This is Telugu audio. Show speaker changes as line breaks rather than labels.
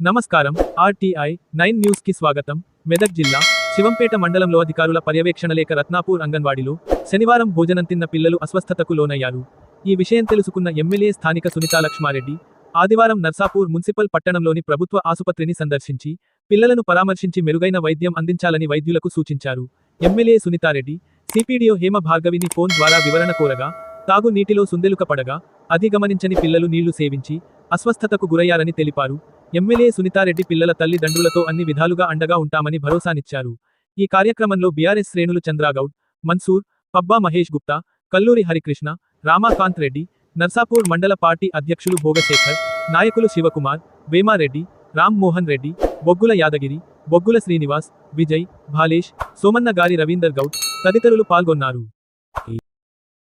నమస్కారం. ఆర్టీఐ నైన్ న్యూస్కి స్వాగతం. మెదక్ జిల్లా శివంపేట మండలంలో అధికారుల పర్యవేక్షణ లేక రత్నాపూర్ అంగన్వాడీలో శనివారం భోజనం తిన్న పిల్లలు అస్వస్థతకు లోనయ్యారు. ఈ విషయం తెలుసుకున్న ఎమ్మెల్యే స్థానిక సునీతా లక్ష్మారెడ్డి ఆదివారం నర్సాపూర్ మున్సిపల్ పట్టణంలోని ప్రభుత్వ ఆసుపత్రిని సందర్శించి పిల్లలను పరామర్శించి మెరుగైన వైద్యం అందించాలని వైద్యులకు సూచించారు. ఎమ్మెల్యే సునీతారెడ్డి సిపిడిఓ హేమ భార్గవిని ఫోన్ ద్వారా వివరణ కోరగా తాగు నీటిలో సుందెలుక పడగా అది గమనించని పిల్లలు నీళ్ళు సేవించి అస్వస్థతకు గురయ్యారని తెలిపారు. ఎమ్మెల్యే సునీతారెడ్డి పిల్లల తల్లిదండ్రులతో అన్ని విధాలుగా అండగా ఉంటామని భరోసానిచ్చారు. ఈ కార్యక్రమంలో బీఆర్ఎస్ శ్రేణులు చంద్రాగౌడ్ మన్సూర్ పబ్బా మహేష్ గుప్తా కల్లూరి హరికృష్ణ రామాకాంత్ రెడ్డి నర్సాపూర్ మండల పార్టీ అధ్యక్షులు భోగశేఖర్ నాయకులు శివకుమార్ వేమారెడ్డి రామ్ మోహన్ రెడ్డి బొగ్గుల యాదగిరి బొగ్గుల శ్రీనివాస్ విజయ్ భాలేష్ సోమన్న గారి రవీందర్ గౌడ్ తదితరులు పాల్గొన్నారు.